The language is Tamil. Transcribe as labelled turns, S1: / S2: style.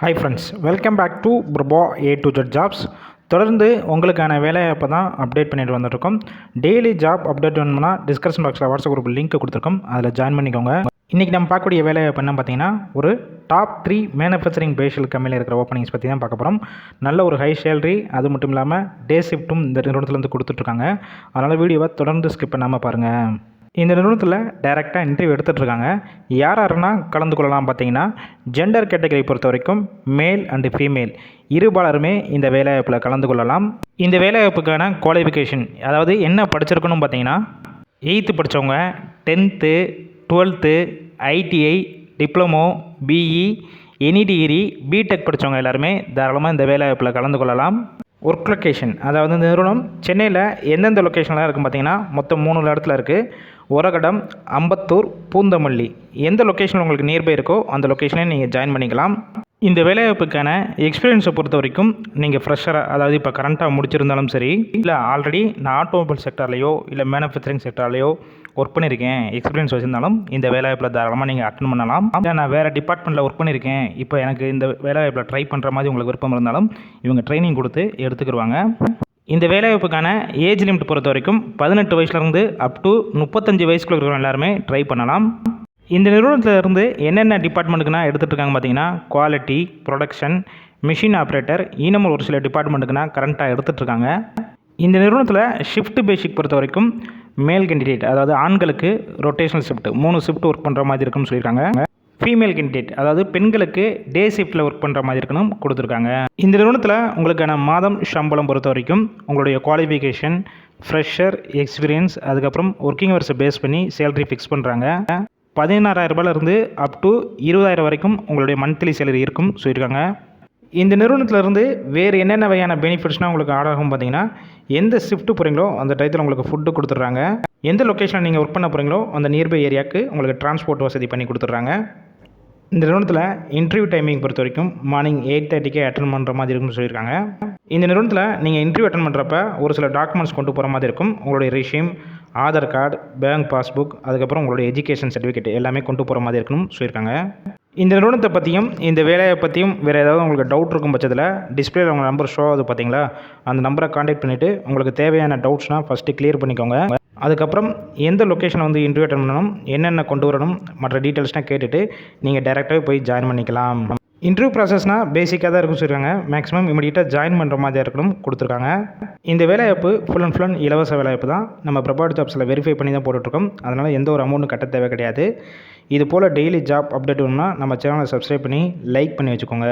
S1: Hi friends welcome back to ப்ரபோ A to Z jobs தொடர்ந்து உங்களுக்கான வேலைவாய்ப்பை தான் அப்டேட் பண்ணிட்டு வந்துட்டுருக்கோம். டெய்லி ஜாப் அப்டேட் வேணும்னா டிஸ்கிரிப்ஷன் பாக்ஸில் வாட்ஸ்அப் குரூப் லிங்க் கொடுத்துருக்கோம். அதில் ஜாயின் பண்ணிக்கோங்க. இன்றைக்கி நம்ம பார்க்கக்கூடிய வேலைவாய்ப்பு என்ன பார்த்தீங்கன்னா ஒரு டாப் த்ரீ மேனுஃபேக்சரிங் பேஷியல் கம்பெனியில் இருக்கிற ஓப்பனிங்ஸ் பற்றி தான் பார்க்க போகிறோம் நல்ல ஒரு ஹை சேலரி அது மட்டும் இல்லாமல் டே ஷிஃப்ட்டும் இந்த நிறுவனத்துலேருந்து கொடுத்துட்ருக்காங்க அதனால் வீடியோவை தொடர்ந்து ஸ்கிப் பண்ணாமல் பாருங்கள் இந்த நிறுவனத்தில் டைரெக்டாக இன்டர்வியூ எடுத்துகிட்டு இருக்காங்க யார் யாருன்னா கலந்து கொள்ளலாம் பார்த்தீங்கன்னா ஜெண்டர் கேட்டகரி பொறுத்த வரைக்கும் மேல் அண்டு ஃபீமேல் இருபாலருமே இந்த வேலைவாய்ப்பில் கலந்து கொள்ளலாம். இந்த வேலைவாய்ப்புக்கான குவாலிஃபிகேஷன் அதாவது என்ன படிச்சிருக்கணும் பார்த்தீங்கன்னா எயித்து படித்தவங்க tenth twelfth ITI diploma BE any degree BTech படித்தவங்க எல்லாருமே தாராளமாக இந்த வேலைவாய்ப்பில் கலந்து கொள்ளலாம். ஒர்க் லொக்கேஷன் அதாவது நிறுவனம் சென்னையில் எந்தெந்த லொக்கேஷன்லாம் இருக்குது பார்த்தீங்கன்னா மொத்தம் மூணு இடத்துல இருக்குது உரகடம் அம்பத்தூர் பூந்தமல்லி. எந்த லொக்கேஷன் உங்களுக்கு நியர்பை இருக்கோ அந்த லொக்கேஷனே நீங்கள் ஜாயின் பண்ணிக்கலாம். இந்த வேலைவாய்ப்புக்கான எக்ஸ்பீரியன்ஸை பொறுத்த வரைக்கும் நீங்கள் ஃப்ரெஷராக அதாவது இப்போ கரண்ட்டாக முடிச்சிருந்தாலும் சரி இல்லை ஆல்ரெடி நான் ஆட்டோமொபைல் செக்டர்லேயோ இல்லை மேனுஃபேக்சரிங் செக்டர்லேயோ ஒர்க் பண்ணியிருக்கேன் எக்ஸ்பீரியன்ஸ் வச்சுருந்தாலும் இந்த வேலைவாய்ப்பில் தாராளமாக நீங்கள் அட்டன் பண்ணலாம். இல்லை நான் வேறு டிபார்ட்மெண்ட்டில் ஒர்க் பண்ணியிருக்கேன் இப்போ எனக்கு இந்த வேலைவாய்ப்பில் ட்ரை பண்ணுற மாதிரி உங்களுக்கு விருப்பம் இருந்தாலும் இவங்க ட்ரைனிங் கொடுத்து எடுத்துக்கிடுவாங்க இந்த வேலைவாய்ப்புக்கான ஏஜ் லிமிட் பொறுத்த வரைக்கும் பதினெட்டு வயசுலேருந்து அப் டு முப்பத்தஞ்சு வயசுக்குள்ள இருக்கிறவங்க எல்லாருமே ட்ரை பண்ணலாம். இந்த நிறுவனத்தில் இருந்து என்னென்ன டிபார்ட்மெண்ட்டுக்குனா எடுத்துகிட்டு இருக்காங்க பார்த்தீங்கன்னா குவாலிட்டி ப்ரொடக்ஷன் மிஷின் ஆப்ரேட்டர் இன்னமும் ஒரு சில டிபார்ட்மெண்ட்டுக்குனா கரண்ட்டாக எடுத்துகிட்ருக்காங்க இந்த நிறுவனத்தில் ஷிஃப்ட் பேசிக் பொறுத்த வரைக்கும் மேல் கேண்டிடேட் அதாவது ஆண்களுக்கு ரொட்டேஷனல் ஷிஃப்ட் மூணு ஷிஃப்ட் ஒர்க் பண்ணுற மாதிரி இருக்குன்னு சொல்லியிருக்காங்க. ஃபீமேல் கேண்டிடேட் அதாவது பெண்களுக்கு டே ஷிஃப்ட்டில் ஒர்க் பண்ணுற மாதிரி இருக்கணும் கொடுத்துருக்காங்க. இந்த நிறுவனத்தில் உங்களுக்கான மாதம் சம்பளம் பொறுத்த வரைக்கும் உங்களுடைய குவாலிஃபிகேஷன் ஃப்ரெஷர் எக்ஸ்பீரியன்ஸ் அதுக்கப்புறம் ஒர்க்கிங் ஹவர்ஸை பேஸ் பண்ணி சேலரி ஃபிக்ஸ் பண்ணுறாங்க பதினாறாயிரம் ரூபாயிலிருந்து அப் டு இருபதாயிரம் வரைக்கும் உங்களுடைய மந்த்லி சேலரி இருக்கும் சொல்லியிருக்காங்க. இந்த நிறுவனத்திலேருந்து வேறு என்னென்ன வகையான பெனிஃபிட்ஸ்னால் உங்களுக்கு ஆட் ஆகும் பார்த்தீங்கன்னா எந்த ஷிஃப்ட் போகிறீங்களோ அந்த டயத்தில் உங்களுக்கு ஃபுட்டு கொடுத்துட்றாங்க. எந்த லொக்கேஷனில் நீங்கள் ஒர்க் பண்ண போகிறீங்களோ அந்த நியர்பை ஏரியாவுக்கு உங்களுக்கு டிரான்ஸ்போர்ட் வசதி பண்ணி கொடுத்துட்றாங்க. இந்த நிறுவனத்தில் இன்டர்வியூ டைமிங் பொறுத்த வரைக்கும் மார்னிங் எயிட் தேர்ட்டிக்கே அட்டன் பண்ணுற மாதிரி இருக்கும்னு சொல்லியிருக்காங்க. இந்த நிறுவனத்தில் நீங்கள் இன்டர்வியூ அட்டன் பண்ணுறப்ப ஒரு சில டாக்குமெண்ட்ஸ் கொண்டு போகிற மாதிரி இருக்கும். உங்களுடைய resume Aadhaar card bank passbook அதுக்கப்புறம் உங்களுடைய எஜுகேஷன் சர்டிஃபிகேட் எல்லாமே கொண்டு போகிற மாதிரி இருக்கணும் சொல்லியிருக்காங்க. இந்த நிறுவனத்தை பற்றியும் இந்த வேலையை பற்றியும் வேறு ஏதாவது உங்களுக்கு டவுட் இருக்கும் பட்சத்தில் டிஸ்பிளேல உங்கள் நம்பர் ஷோ ஆகுது பார்த்தீங்களா அந்த நம்பரை காண்டாக்ட் பண்ணிவிட்டு உங்களுக்கு தேவையான டவுட்ஸ்னால் ஃபஸ்ட்டு கிளியர் பண்ணிக்கோங்க. அதுக்கப்புறம் எந்த லொக்கேஷனை வந்து இன்டர்வியூ அட்டன் பண்ணணும் என்னென்ன கொண்டு வரணும் மற்ற டீட்டெயில்ஸ்னால் கேட்டுட்டு நீங்கள் டேரெக்டாகவே போய் ஜாயின் பண்ணிக்கலாம். இன்டர்வியூ ப்ராசஸ்னால் பேசிக்காக தான் இருக்கும் சொல்லியிருக்காங்க மேக்ஸிமம் இமீடியட்டாக ஜாயின் பண்ணுற மாதிரி இருக்கணும் கொடுத்துருக்காங்க. இந்த வேலைவாய்ப்பு ஃபுல் அண்ட் ஃபுல் அண்ட் இலவச வேலைவாய்ப்பு தான். நம்ம ப்ரபாட் ஜாப்ஸில் வெரிஃபை பண்ணி தான் போட்டுட்ருக்கோம். அதனால் எந்த ஒரு அமௌண்ட்டும் கட்ட தேவை கிடையாது. இது போல் டெய்லி ஜாப் அப்டேட் வேணும்னா நம்ம சேனலை சப்ஸ்கிரைப் பண்ணி லைக் பண்ணி வச்சுக்கோங்க.